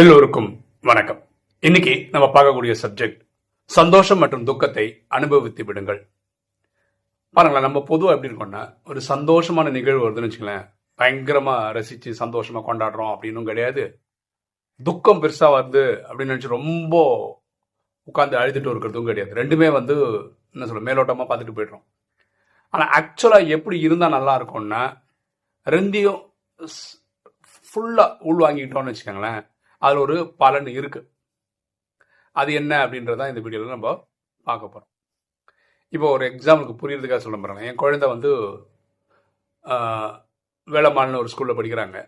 எல்லோருக்கும் வணக்கம். இன்னைக்கு நம்ம பார்க்கக்கூடிய சப்ஜெக்ட் சந்தோஷம் மற்றும் துக்கத்தை அனுபவித்து விடுங்கள். பாருங்களேன் நம்ம பொதுவாக எப்படி இருக்கோம்னா ஒரு சந்தோஷமான நிகழ்வு வருதுன்னு வச்சுங்களேன் பயங்கரமா ரசிச்சு சந்தோஷமா கொண்டாடுறோம் அப்படின்னும் கிடையாது. துக்கம் பெருசா வருது அப்படின்னு நினைச்சு ரொம்ப உட்காந்து அழுதுட்டு இருக்கிறதும் கிடையாது. ரெண்டுமே வந்து என்ன சொல்ல மேலோட்டமா பார்த்துட்டு போயிடுறோம். ஆனா ஆக்சுவலா எப்படி இருந்தா நல்லா இருக்கும்னா ரெண்டையும் ஃபுல்லா உள்வாங்கிட்டோம்னு வச்சுக்கோங்களேன் அதில் ஒரு பலன் இருக்குது அது என்ன அப்படின்றதான் இந்த வீடியோவில் நம்ம பார்க்க போகிறோம் இப்போ ஒரு எக்ஸாம்பிளுக்கு புரியுறதுக்காக சொல்ல போகிறேன் என் குழந்தை வந்து ஆஹ், ஒரு ஸ்கூலில் படிக்கிறாங்க.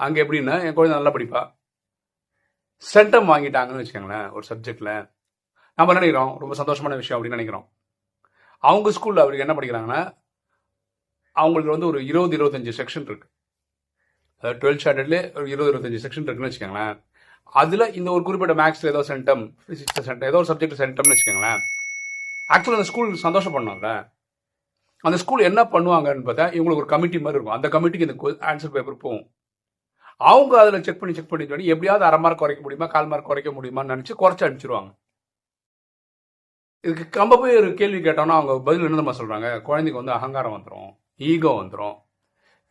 அங்கே எப்படின்னா என் குழந்தை நல்லா படிப்பா. சென்டம் வாங்கிட்டாங்கன்னு வச்சுக்கோங்களேன் ஒரு சப்ஜெக்டில் நம்ம நினைக்கிறோம்? ரொம்ப சந்தோஷமான விஷயம் அப்படின்னு நினைக்கிறோம். அவங்க ஸ்கூலில் அவருக்கு என்ன படிக்கிறாங்கன்னா அவங்களுக்கு வந்து ஒரு இருபது இருபத்தஞ்சு செக்ஷன் இருக்குது டுவெல்த் ஸ்டாண்டர்ட்லேயே ஒரு இருபது இருபத்தஞ்சு செக்ஷன் இருக்குன்னு வச்சுக்கோங்களேன். அதில் இந்த ஒரு குறிப்பிட்ட மேக்ஸில் ஏதோ சென்டம் ஃபிசிக்ஸ் சென்டம் ஏதோ ஒரு சப்ஜெக்ட் சென்டம்னு வச்சுக்கோங்களேன். ஆக்சுவலாக அந்த ஸ்கூல் பண்ணோம்ல அந்த ஸ்கூல் என்ன பண்ணுவாங்கன்னு பார்த்தா இவங்களுக்கு ஒரு கமிட்டி மாதிரி இருக்கும். அந்த கமிட்டிக்கு இந்த ஆன்சர் பேப்பர் போகும். அவங்க அதில் செக் பண்ணி செக் பண்ணி சொல்லி எப்படியாவது அரை மார்க் குறைக்க முடியுமா கால் மார்க் குறைக்க முடியுமான்னு நினச்சி குறைச்சி அனுப்பிச்சிருவாங்க. இதுக்கு கம்ப போய் ஒரு கேள்வி கேட்டோம்னா அவங்க பதில் என்ன தெரியுமா சொல்கிறாங்க குழந்தைக்கு வந்து அகங்காரம் வந்துடும் ஈகோ வந்துடும்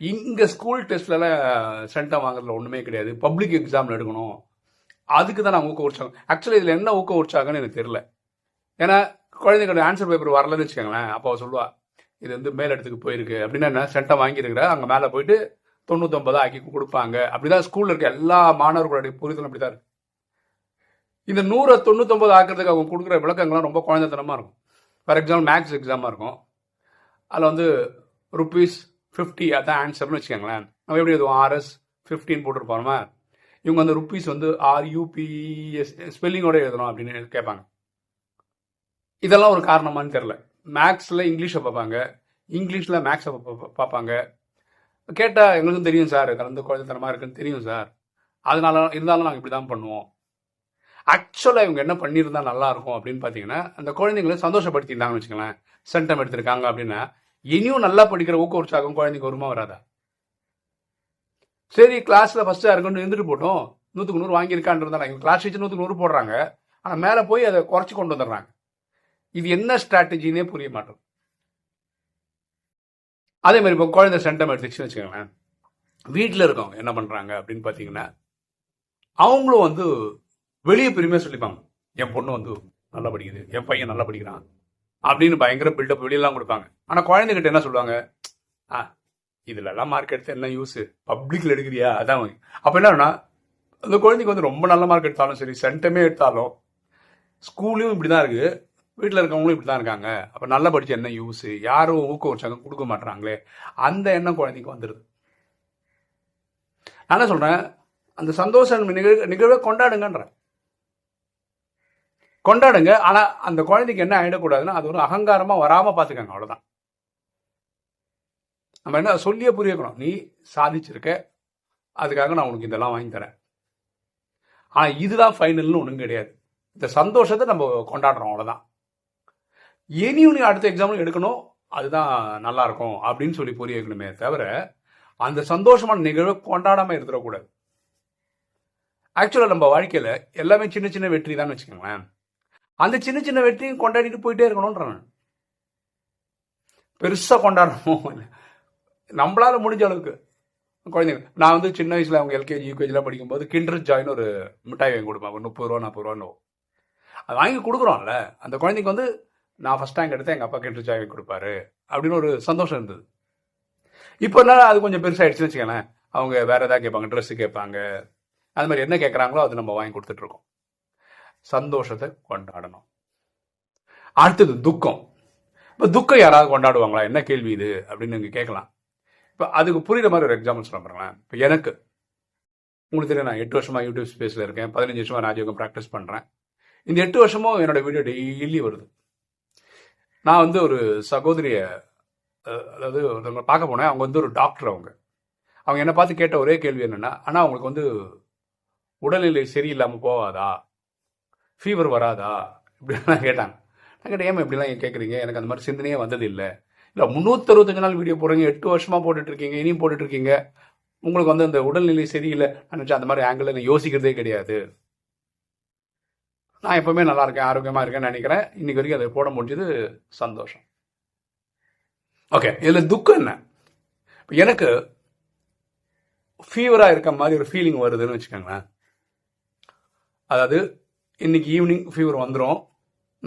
இங்கே ஸ்கூல் டெஸ்ட்லலாம் சென்டம் வாங்குறதுல ஒன்றுமே கிடையாது. பப்ளிக் எக்ஸாமில் எடுக்கணும். அதுக்கு தான் நான் ஊக்க உற்சாகம் ஆக்சுவலி இதில் என்ன ஊக்க உற்சாகம்னு எனக்கு தெரியல. ஏன்னா குழந்தைங்களோட ஆன்சர் பேப்பர் வரலன்னு வச்சுக்கோங்களேன். அப்போ சொல்லுவா இது வந்து மேல் இடத்துக்கு போயிருக்கு. அப்படின்னா என்ன சென்டம் வாங்கியிருக்கிற. அங்கே மேலே போயிட்டு தொண்ணூத்தொன்பது ஆக்கி கொடுப்பாங்க. அப்படிதான் ஸ்கூல்ல இருக்க எல்லா மாணவர்களுடைய புரிதலும் அப்படிதான் இருக்கு. இந்த நூறை தொண்ணூத்தொம்பது ஆக்கிறதுக்கு அவங்க கொடுக்குற விளக்கங்கள்லாம் ரொம்ப குழந்தைத்தனமா இருக்கும். ஃபார் எக்ஸாம்பிள் மேக்ஸ் எக்ஸாமா இருக்கும். அதில் வந்து ருபீஸ் ஃபிஃப்டி அதான் ஆன்சர்னு வச்சுக்கோங்களேன். நம்ம எப்படி எதுவும் ஆர்எஸ் ஃபிஃப்டின் போட்டிருப்போமா இவங்க அந்த ருப்பீஸ் வந்து ஆர்யூபிஎஸ் ஸ்பெல்லிங்கோட எழுதணும் அப்படின்னு கேட்பாங்க. இதெல்லாம் ஒரு காரணமான்னு தெரில மேக்ஸில் இங்கிலீஷை பார்ப்பாங்க. இங்கிலீஷில் மேக்ஸை பார்ப்பாங்க. கேட்டால் எங்களுக்கும் தெரியும் சார் கலந்து குழந்தைத்தனமாக இருக்குன்னு தெரியும் சார் அதனால இருந்தாலும் நாங்கள் இப்படி தான் பண்ணுவோம் ஆக்சுவலாக இவங்க என்ன பண்ணியிருந்தா நல்லா இருக்கும் அப்படின்னு பார்த்தீங்கன்னா அந்த குழந்தைங்களை சந்தோஷப்படுத்தியிருந்தாங்கன்னு வச்சுக்கோங்களேன். சென்டம் எடுத்திருக்காங்க அப்படின்னா இனியும் நல்லா படிக்கிற ஊக்க உற்சாகம் குழந்தைக்கு வருமா வராதா? சரி கிளாஸ்ல ஃபர்ஸ்டா இருக்கணும் இருந்துட்டு போட்டோம். நூத்துக்கு நூறு வாங்கியிருக்கான்றதா கிளாஸ் டீச்சர் நூத்துக்கு நூறு போடுறாங்க. ஆனா மேல போய் அதை குறைச்சு கொண்டு வந்துடுறாங்க. இது என்ன ஸ்ட்ராட்டஜினே புரிய மாட்டோம் அதே மாதிரி இப்போ குழந்தை சென்டம் எடுத்துச்சுன்னு வச்சுக்கோங்களேன். வீட்டில் இருக்கவங்க என்ன பண்ணுறாங்க அப்படின்னு பார்த்தீங்கன்னா அவங்களும் வந்து வெளியே பெருமையாக சொல்லிப்பாங்க. என் பொண்ணு வந்து நல்லா படிக்குது என் பையன் நல்லா படிக்கிறான். அப்படின்னு பயங்கர பில்டப் வெளியெல்லாம் கொடுப்பாங்க. ஆனால் குழந்தைகிட்ட என்ன சொல்லுவாங்க? ஆ இதுல எல்லாம் மார்க் எடுத்து என்ன யூஸ் பப்ளிக்ல எடுக்கிறியா? அதான் அப்போ அப்ப என்னன்னா அந்த குழந்தைக்கு வந்து ரொம்ப நல்ல மார்க் எடுத்தாலும் சரி சென்டமே எடுத்தாலும் ஸ்கூல்லையும் இப்படிதான் இருக்கு. வீட்டில் இருக்கவங்களும் இப்படி தான் இருக்காங்க. அப்ப நல்லா படித்த என்ன யூஸ் யாரும் ஊக்கம் வச்சாங்க கொடுக்க மாட்டாங்களே அந்த எண்ணம் குழந்தைக்கு வந்துடுது நான் என்ன சொல்றேன்? அந்த சந்தோஷ நிகழ் நிகழ்வை கொண்டாடுங்கன்றேன். கொண்டாடுங்க. ஆனா அந்த குழந்தைக்கு என்ன ஆயிடக்கூடாதுன்னா அது ஒரு அகங்காரமா வராம பாத்துக்கங்க அவ்வளவுதான். நம்ம என்ன சொல்லியே புரியக்கணும். நீ சாதிச்சிருக்க அதுக்காக நான் உனக்கு இதெல்லாம் வாங்கி தரேன். ஆனா இதுதான் ஃபைனல்னு ஒண்ணும் கிடையாது. இந்த சந்தோஷத்தை நம்ம கொண்டாடுறோம் அவ்வளவுதான். இனியும் நீ அடுத்த எக்ஸாம்பிள் எடுக்கணும் அதுதான் நல்லா இருக்கும் அப்படின்னு சொல்லி புரிய வைக்கணுமே தவிர அந்த சந்தோஷமான நிகழ்வை கொண்டாடாம இருந்துடக்கூடாது. ஆக்சுவலாக நம்ம வாழ்க்கையில் எல்லாமே சின்ன சின்ன வெற்றி தான் வச்சுக்கோங்களேன். அந்த சின்ன சின்ன வெற்றியும் கொண்டாடிட்டு போயிட்டே இருக்கணும்ன்றான் பெருசாக கொண்டாடணும்? நம்மளால முடிஞ்ச அளவுக்கு. குழந்தைங்க நான் வந்து சின்ன வயசில் அவங்க எல்கேஜி யூகேஜிலாம் படிக்கும்போது கிண்டர் ஜாயின் ஒரு மிட்டாய் வாங்கி கொடுப்பேன் ஒரு முப்பது ரூபா நாற்பது ரூபான்னு. அது வாங்கி கொடுக்குறோம்ல. அந்த குழந்தைக்கு வந்து நான் ஃபர்ஸ்ட் ரேங்க் எடுத்தேன் எங்கள் அப்பா கிண்டர் ஜாய் வாங்கி கொடுப்பாரு. அப்படின்னு ஒரு சந்தோஷம் இருந்தது. இப்போ என்ன அது கொஞ்சம் பெருசாயிடுச்சுன்னு வச்சுக்கோங்களேன். அவங்க வேறு எதாவது கேட்பாங்க ட்ரெஸ்ஸு கேட்பாங்க. அது மாதிரி என்ன கேட்குறாங்களோ அது நம்ம வாங்கி கொடுத்துட்ருக்கோம் சந்தோஷத்தை கொண்டாடணும். அடுத்தது துக்கம். இப்போ துக்கம் யாராவது கொண்டாடுவாங்களா? என்ன கேள்வி இது? அப்படின்னு நீங்கள் கேட்கலாம். இப்போ அதுக்கு புரியுற மாதிரி ஒரு எக்ஸாம்பிள் சொல்ல பாருங்களேன். இப்போ எனக்கு உங்களுக்கு தெரியும் நான் எட்டு வருஷமாக யூடியூப் ஸ்பேஸில் இருக்கேன். பதினஞ்சு வருஷமாக ராஜயோகம் ப்ராக்டிஸ் பண்ணுறேன் இந்த எட்டு வருஷமும் என்னோட வீடியோ டெய்லி வருது. நான் வந்து ஒரு சகோதரியை அதாவது ஒருத்தவங்க பார்க்க போனேன். அவங்க வந்து ஒரு டாக்டர் அவங்க. அவங்க என்னை பார்த்து கேட்ட ஒரே கேள்வி என்னென்னா ஆனால் அவங்களுக்கு வந்து உடல்நிலை சரியில்லாமல் போவாதா ஃபீவர் வராதா? இப்படிலாம் கேட்டாங்க. நான் கேட்டேன் ஏமா இப்படிலாம் கேட்குறீங்க எனக்கு அந்த மாதிரி சிந்தனையே வந்தது இல்லை இல்லை முந்நூற்றறுபத்தஞ்சு நாள் வீடியோ போடுறீங்க. எட்டு வருஷமாக போட்டுட்ருக்கீங்க. இனியும் போட்டுட்டு இருக்கீங்க உங்களுக்கு வந்து அந்த உடல்நிலை சரியில்லை. நினச்சா அந்த மாதிரி ஆங்கிளில் நான் யோசிக்கிறதே கிடையாது. நான் எப்போவுமே நல்லா இருக்கேன் ஆரோக்கியமாக இருக்கேன்னு நினைக்கிறேன். இன்றைக்கி வரைக்கும் அதை போட முடிஞ்சது சந்தோஷம். ஓகே இதில் துக்கம் என்ன? எனக்கு ஃபீவராக இருக்க மாதிரி ஒரு ஃபீலிங் வருதுன்னு வச்சுக்கோங்களேன். அதாவது இன்னைக்கு ஈவினிங் ஃபீவர் வந்துடும்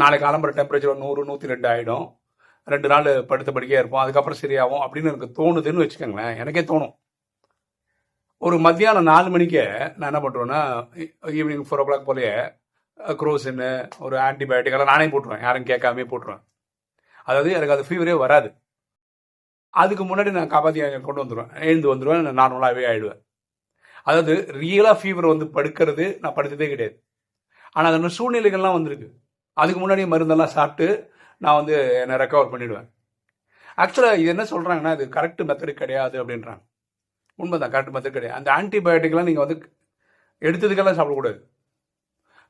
நாளைக்கு காலம்பர டெம்பரேச்சர் நூறு நூற்றி ரெண்டு ஆகிடும் ரெண்டு நாள் படுத்த படுக்கையாக இருப்போம். அதுக்கப்புறம் சரியாகும் அப்படின்னு எனக்கு தோணுதுன்னு வச்சுக்கோங்களேன். எனக்கே தோணும். ஒரு மத்தியானம் நாலு மணிக்கே நான் என்ன பண்ணுறேன்னா ஈவினிங் ஃபோர் ஓ கிளாக் போலயே குரோசின்னு ஒரு ஆன்டிபயோட்டிக் எல்லாம் நானே போட்டுருவேன். யாரும் கேட்காமே போட்டுருவேன். அதாவது எனக்கு அது ஃபீவரே வராது. அதுக்கு முன்னாடி நான் காப்பாற்றி கொண்டு வந்துடுவேன் எழுந்து வந்துடுவேன் நான் நார்மலாகவே ஆயிடுவேன். அதாவது ரியலாக ஃபீவர் வந்து படுக்கிறது நான் படுத்ததே கிடையாது. ஆனால் அந்த சூழ்நிலைகள்லாம் வந்திருக்கு. அதுக்கு முன்னாடி மருந்தெல்லாம் சாப்பிட்டு நான் வந்து என்னை ரெக்கவர் பண்ணிடுவேன். ஆக்சுவலாக இது என்ன சொல்கிறாங்கன்னா இது கரெக்ட் மெத்தடு கிடையாது அப்படின்றாங்க. உண்மைதான் கரெக்ட் மெத்தட் கிடையாது. அந்த ஆன்டிபயோட்டிக்லாம் நீங்கள் வந்து எடுத்ததுக்கெல்லாம் சாப்பிடக்கூடாது.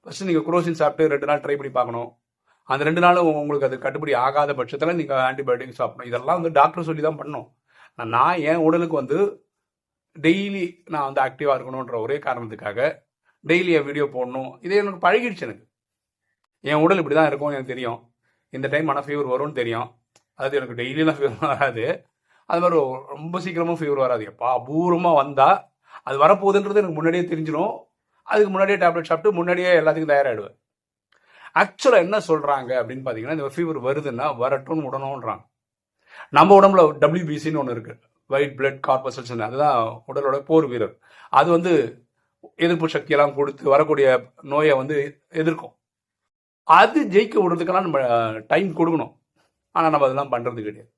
ஃபஸ்ட்டு நீங்கள் குரோசின் சாப்பிட்டு ரெண்டு நாள் ட்ரை பண்ணி பார்க்கணும். அந்த ரெண்டு நாளும் உங்களுக்கு அது கட்டுப்படி ஆகாத பட்சத்தில் நீங்கள் ஆன்டிபயோட்டிக் சாப்பிடணும். இதெல்லாம் வந்து டாக்டர் சொல்லி தான் பண்ணணும். நான் என் உடலுக்கு வந்து டெய்லி நான் வந்து ஆக்டிவாக இருக்கணுன்ற ஒரே காரணத்துக்காக டெய்லி என் வீடியோ போடணும். இது எனக்கு பழகிடுச்சு எனக்கு. என் உடல் இப்படி தான் இருக்கும்னு எனக்கு தெரியும். இந்த டைம் ஆனால் ஃபீவர் வரும்னு தெரியும். அது எனக்கு டெய்லியெலாம் ஃபீவர் வராது. அது மாதிரி ரொம்ப சீக்கிரமாக ஃபீவர் வராது. எப்பா அபூர்வமாக வந்தால் அது வரப்போகுதுன்றது எனக்கு முன்னாடியே தெரிஞ்சிடும் அதுக்கு முன்னாடியே டேப்லெட் சாப்பிட்டு முன்னாடியே எல்லாத்துக்கும் தயாராகிடுவேன் ஆக்சுவலாக என்ன சொல்கிறாங்க அப்படின்னு பார்த்தீங்கன்னா இந்த ஃபீவர் வருதுன்னா வரட்டும்னு விடணுன்றாங்க நம்ம உடம்புல டபிள்யூபிசின்னு ஒன்று இருக்குது ஒயிட் பிளட் கார்பசல்ஸ் அதுதான் உடலோட போர் வீரர். அது வந்து எதிர்ப்பு சக்தியெல்லாம் கொடுத்து வரக்கூடிய நோயை வந்து எதிர்க்கும். அது ஜெயிக்க விடுறதுக்கெல்லாம் நம்ம டைம் கொடுக்கணும். ஆனால் நம்ம அதெல்லாம் பண்ணுறது கிடையாது.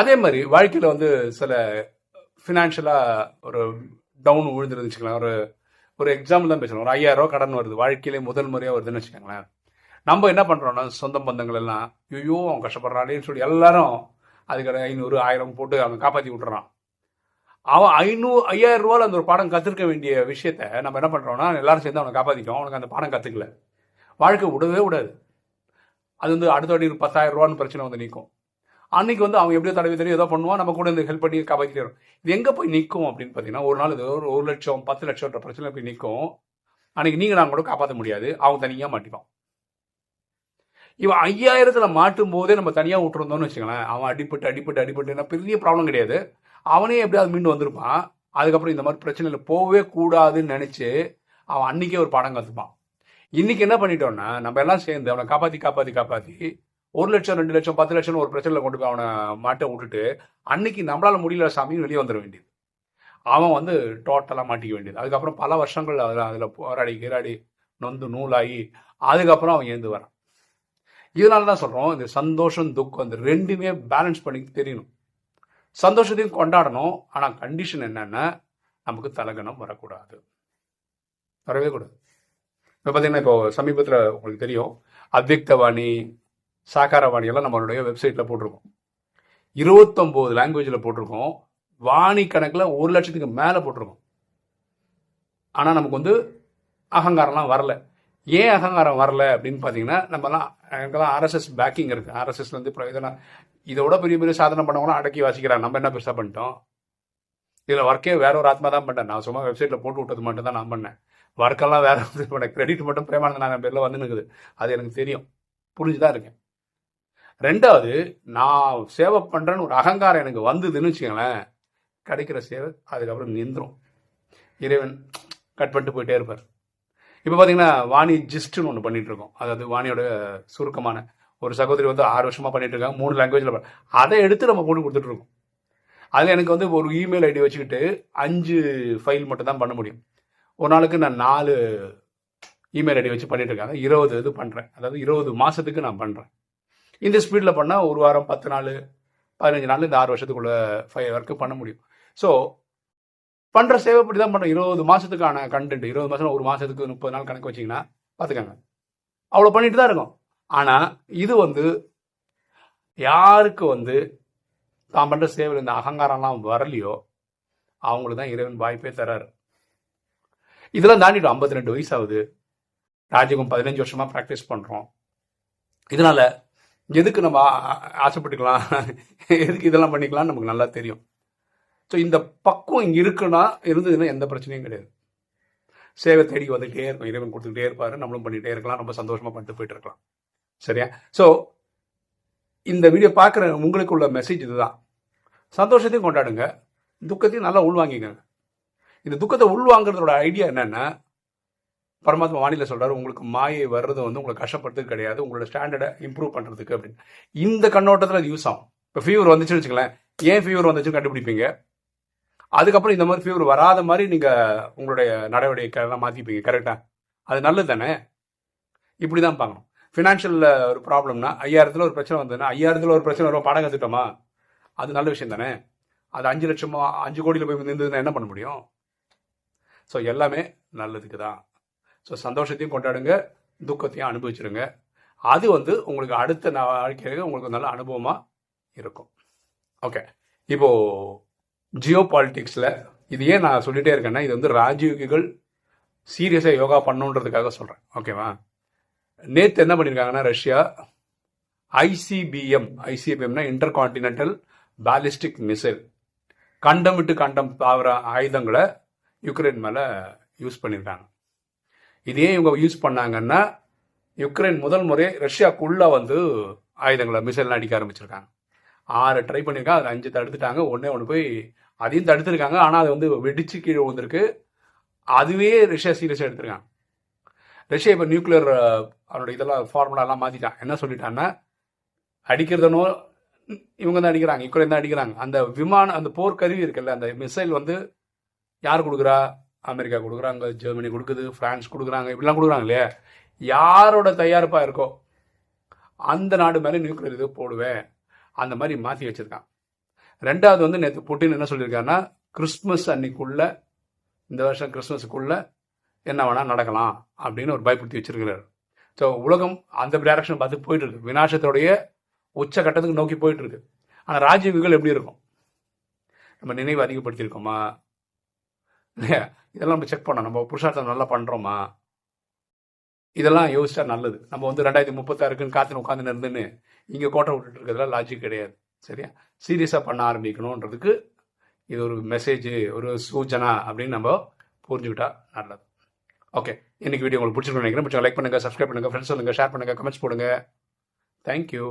அதே மாதிரி வாழ்க்கையில் வந்து சில ஃபினான்ஷியலாக ஒரு டவுன் விழுந்துருந்துச்சுக்கலாம் ஒரு ஒரு எக்ஸாம்பிள் தான் பேசணும். ஒரு ஐயாயிரம் ரூபா கடன் வருது. வாழ்க்கையிலே முதல் முறையாக வருதுன்னு வச்சுக்கோங்களேன். நம்ம என்ன பண்ணுறோம்னா சொந்த பந்தங்கள் எல்லாம் ஐயோ அவன் கஷ்டப்படுறாளேன்னு சொல்லி எல்லாரும் அதுக்கு ஐநூறு ஆயிரம் போட்டு அவன் காப்பாற்றி விட்டுறான். அவன் ஐநூறு ஐயாயிரம் ரூபாயில் அந்த ஒரு பாடம் கற்றுக்க வேண்டிய விஷயத்த நம்ம என்ன பண்ணுறோம்னா எல்லாரும் சேர்ந்து அவனை காப்பாற்றிக்கும் அவனுக்கு அந்த பாடம் கற்றுக்கல வாழ்க்கை விடவே விடாது. அது வந்து அடுத்த அடி பத்தாயிரம் ரூபான்னு பிரச்சனை வந்து நிற்கும் அன்னைக்கு வந்து அவன் எப்படியோ தடவை தெரியும் ஏதோ பண்ணுவான். நம்ம கூட இந்த ஹெல்ப் பண்ணி காப்பாற்றிட்டு வரும். இது எங்கே போய் நிற்கும் அப்படின்னு பார்த்தீங்கன்னா ஒரு நாள் இது ஒரு ஒரு லட்சம் பத்து லட்சம்ன்ற பிரச்சனை போய் நிற்கும் அன்னைக்கு நீங்கள் நான் கூட காப்பாற்ற முடியாது. அவன் தனியாக மாட்டிப்பான். இவன் ஐயாயிரத்தில் மாட்டும் போதே நம்ம தனியாக விட்டுருந்தோம்னு வச்சுக்கலாம் அவன் அடிப்பட்டு அடிப்பட்டு அடிப்பட்டு பெரிய ப்ராப்ளம் கிடையாது. அவனே எப்படியாவது மீண்டு வந்திருப்பான். அதுக்கப்புறம் இந்த மாதிரி பிரச்சனையில் போகவே கூடாதுன்னு நினச்சி அவன் அன்னைக்கே ஒரு படம் கற்றுப்பான் இன்னைக்கு என்ன பண்ணிட்டோன்னா நம்ம எல்லாம் சேர்ந்து அவனை காப்பாற்றி காப்பாற்றி காப்பாற்றி ஒரு லட்சம் ரெண்டு லட்சம் பத்து லட்சம் ஒரு பிரச்சனையில் கொண்டு போய் அவனை மாட்டை விட்டுட்டு அன்னைக்கு நம்மளால் முடியல சாமின்னு வெளியே வந்துட வேண்டியது. அவன் வந்து டோட்டலாக மாட்டிக்க வேண்டியது. அதுக்கப்புறம் பல வருஷங்கள் அதில் அதில் போராடி கிராடி நொந்து நூலாகி அதுக்கப்புறம் அவன் எழுந்து வரான். இதனால தான் சொல்கிறோம் இந்த சந்தோஷம் துக்கம் இந்த ரெண்டுமே பேலன்ஸ் பண்ணி தெரியணும். சந்தோஷத்தையும் கொண்டாடணும். ஆனால் கண்டிஷன் என்னென்னா நமக்கு தலகணம் வரக்கூடாது. வரவே கூடாது. இப்போ பார்த்தீங்கன்னா இப்போ சமீபத்தில் உங்களுக்கு தெரியும் அவ்வக்தவாணி சாக்காரவாணி எல்லாம் நம்மளுடைய வெப்சைட்டில் போட்டிருக்கோம். இருபத்தொம்போது லாங்குவேஜில் போட்டிருக்கோம். வாணி கணக்கில் ஒரு லட்சத்துக்கு மேலே போட்டிருக்கோம். ஆனால் நமக்கு வந்து அகங்காரம்லாம் வரல. ஏன் அகங்காரம் வரல அப்படின்னு பார்த்தீங்கன்னா நம்மலாம் எனக்கெல்லாம் ஆர்எஸ்எஸ் பேக்கிங் இருக்குது ஆர்எஸ்எஸ்லேருந்து இப்போ இதெல்லாம் இதோட பெரிய பெரிய சாதனை பண்ணவங்களாம் அடக்கி வாசிக்கிறாங்க. நம்ம என்ன பெருசாக பண்ணிட்டோம்? இதில் ஒர்க்கே வேற ஒரு ஆத்மா தான் பண்ணேன். நான் சும்மா வெப்சைட்டில் போட்டு விட்டது மட்டும் தான் நான் பண்ணேன். ஒர்க்கெல்லாம் வேற பண்ணேன் கிரெடிட் மட்டும் பிரேமானந்த பேரில் வந்து நிற்குது அது எனக்கு தெரியும். புரிஞ்சு தான் இருக்கேன். ரெண்டாவது நான் சேவை பண்ணுறேன்னு ஒரு அகங்காரம் எனக்கு வந்ததுன்னு வச்சுக்கோங்களேன் கிடைக்கிற சேவை அதுக்கப்புறம் நின்றும் இறைவன் கட் பண்ணிட்டு போயிட்டே இருப்பார். இப்போ பார்த்தீங்கன்னா வாணி ஜிஸ்ட்னு ஒன்று பண்ணிகிட்ருக்கோம் இருக்கோம் அதாவது வாணியோட சுருக்கமான ஒரு சகோதரி வந்து ஆறு வருஷமாக பண்ணிட்டு இருக்காங்க மூணு லாங்குவேஜில் அதை எடுத்து நம்ம போட்டு கொடுத்துட்டு இருக்கோம் அதில் எனக்கு வந்து ஒரு இமெயில் ஐடி வச்சுக்கிட்டு அஞ்சு ஃபைல் மட்டும் தான் பண்ண முடியும். ஒரு நாளுக்கு நான் நாலு இமெயில் ஐடி வச்சு பண்ணிட்டு இருக்காங்க இருபது இது பண்ணுறேன் அதாவது இருபது மாதத்துக்கு நான் பண்ணுறேன் இந்த ஸ்பீடில் பண்ணால் ஒரு வாரம் பத்து நாள் பதினஞ்சு நாள் இந்த ஆறு வருஷத்துக்குள்ள ஃபைவ் ஒர்க்கு பண்ண முடியும். ஸோ பண்ணுற சேவைப்படி தான் பண்ணுறோம் இருபது மாதத்துக்கான கண்டென்ட் இருபது மாதம் ஒரு மாதத்துக்கு முப்பது நாள் கணக்கு வச்சிங்கன்னா பார்த்துக்கோங்க அவ்வளோ பண்ணிட்டு தான் இருக்கும். ஆனால் இது வந்து யாருக்கு வந்து தான் பண்ணுற சேவையில் இந்த அகங்காரம்லாம் வரலையோ அவங்களுக்கு தான் இறைவன் வாய்ப்பே தராரு. இதெல்லாம் தாண்டிட்டோம். ஐம்பத்தி ரெண்டு வயசு ஆகுது ராஜகம் பதினஞ்சு வருஷமாக ப்ராக்டிஸ் பண்ணுறோம் இதனால் எதுக்கு நம்ம ஆசைப்பட்டுக்கலாம்? எதுக்கு இதெல்லாம் பண்ணிக்கலாம்னு நமக்கு நல்லா தெரியும். ஸோ இந்த பக்குவம் இங்கே இருக்குன்னா இருந்ததுன்னா எந்த பிரச்சனையும் கிடையாது. சேவை தேடி வந்துகிட்டே இருக்கும். இறைவன் கொடுத்துக்கிட்டே இருப்பாரு. நம்மளும் பண்ணிகிட்டே இருக்கலாம். ரொம்ப சந்தோஷமாக பண்ணிட்டு போயிட்டு இருக்கலாம். சரியா? ஸோ இந்த வீடியோ பார்க்குற உங்களுக்கு உள்ள மெசேஜ் இதுதான். சந்தோஷத்தையும் கொண்டாடுங்க. துக்கத்தையும் நல்லா உள்வாங்கிக்கங்க. இந்த துக்கத்தை உள்வாங்கிறதோட ஐடியா என்னென்னா பரமாத்மா வானிலை சொல்கிறார் உங்களுக்கு மாயை வர்றது வந்து உங்களை கஷ்டப்படுறதுக்கு கிடையாது. உங்களோட ஸ்டாண்டர்டை இம்ப்ரூவ் பண்ணுறதுக்கு அப்படின்னு. இந்த கண்ணோட்டத்தில் அது யூஸ் ஆகும். இப்போ ஃபீவர் வந்துச்சுன்னு வச்சுக்கலேன் ஏன் ஃபீவர் வந்துச்சுன்னு கண்டுபிடிப்பீங்க? அதுக்கப்புறம் இந்த மாதிரி ஃபீவர் வராத மாதிரி நீங்கள் உங்களுடைய நடவடிக்கைலாம் மாற்றிப்பீங்க கரெக்டாக அது நல்லது தானே இப்படி தான் பார்க்கணும். ஃபினான்ஷியலில் ஒரு ப்ராப்ளம்னா ஐயாயிரத்தில் ஒரு பிரச்சனை வந்ததுன்னா ஐயாயிரத்தில் ஒரு பிரச்சனை வரும் படம் கற்றுட்டோமா அது நல்ல விஷயம் தானே? அது அஞ்சு லட்சமோ அஞ்சு கோடியில் போய் நின்றுதுன்னா என்ன பண்ண முடியும்? ஸோ எல்லாமே நல்லதுக்கு தான். ஸோ சந்தோஷத்தையும் கொண்டாடுங்க துக்கத்தையும் அனுபவிச்சிருங்க. அது வந்து உங்களுக்கு அடுத்த வாழ்க்கையாக உங்களுக்கு நல்ல அனுபவமாக இருக்கும். ஓகே இப்போது ஜியோ பாலிட்டிக்ஸில் இது ஏன் நான் சொல்லிகிட்டே இருக்கேன்னா இது வந்து ராஜயோகிகள் சீரியஸாக யோகா பண்ணுன்றதுக்காக சொல்கிறேன் ஓகேவா நேற்று என்ன பண்ணியிருக்காங்கன்னா ரஷ்யா ஐசிபிஎம் ஐசிபிஎம்னா இன்டர் கான்டினென்டல் பேலிஸ்டிக் மிசைல் கண்டம் விட்டு கண்டம் தாவர ஆயுதங்களை யுக்ரைன் மேலே யூஸ் பண்ணியிருக்காங்க இதே இவங்க யூஸ் பண்ணாங்கன்னா யுக்ரைன் முதல் முறை ரஷ்யாக்குள்ளே வந்து ஆயுதங்களை மிசைல் அடிக்க ஆரம்பிச்சிருக்காங்க. ஆறு ட்ரை பண்ணியிருக்காங்க அதில் அஞ்சு தடுத்துட்டாங்க ஒன்றே ஒன்று போய் அதையும் தடுத்துருக்காங்க. ஆனால் அது வந்து வெடிச்சு கீழே வந்திருக்கு அதுவே ரஷ்யா சீரியஸாக எடுத்திருக்காங்க. ரஷ்யா இப்போ நியூக்ளியர் அவனோட இதெல்லாம் ஃபார்முலாலாம் மாற்றிட்டான் என்ன சொல்லிட்டான்னா அடிக்கிறதனோ இவங்க தான் அடிக்கிறாங்க யுக்ரைன் தான் அடிக்கிறாங்க. அந்த விமானம் அந்த போர்க்கருவி இருக்குல்ல அந்த மிசைல் வந்து யார் கொடுக்குறா? அமெரிக்கா கொடுக்குறாங்க ஜெர்மனி கொடுக்குது ஃப்ரான்ஸ் கொடுக்குறாங்க இப்படிலாம் கொடுக்குறாங்க இல்லையா? யாரோட தயாரிப்பாக இருக்கோ அந்த நாடு மேலே நியூக்ளியர் இது போடுவேன். அந்த மாதிரி மாற்றி வச்சுருக்கான். ரெண்டாவது வந்து நேற்று புட்டின் என்ன சொல்லியிருக்காருன்னா கிறிஸ்மஸ் அன்னைக்குள்ள இந்த வருஷம் கிறிஸ்மஸுக்குள்ள என்ன வேணால் நடக்கலாம் அப்படின்னு ஒரு பயப்படுத்தி வச்சிருக்கிறார். ஸோ உலகம் அந்த டைரக்ஷன் பார்த்து போயிட்டு இருக்கு வினாசத்தோடைய உச்ச கட்டத்துக்கு நோக்கி போயிட்டு இருக்கு ஆனால் ராஜீவ்கள் எப்படி இருக்கும்? நம்ம நினைவு அதிகப்படுத்தியிருக்கோமா? இல்லையா? இதெல்லாம் நம்ம செக் பண்ணோம் நம்ம புருஷார்த்தம் நல்லா பண்ணுறோமா இதெல்லாம் யோசிச்சா நல்லது. நம்ம வந்து ரெண்டாயிரத்தி முப்பத்தாறுக்குன்னு காத்துன்னு உட்காந்து இருந்துன்னு இங்கே கோட்டை விட்டுட்டு இருக்கிறதுல லாஜிக் கிடையாது. சரியா? சீரியஸாக பண்ண ஆரம்பிக்கணுன்றதுக்கு இது ஒரு மெசேஜ் ஒரு சூச்சனா அப்படின்னு நம்ம புரிஞ்சுக்கிட்டா நல்லது. ஓகே இன்னைக்கு வீடியோ உங்களுக்கு பிடிச்சிருக்கணும் நினைக்கிறேன். லைக் பண்ணுங்கள் சப்ஸ்கிரைப் பண்ணுங்கள் ஃப்ரெண்ட்ஸ் சொல்லுங்கள் ஷேர் பண்ணுங்கள் கமெண்ட்ஸ் போடுங்க. தேங்க்யூ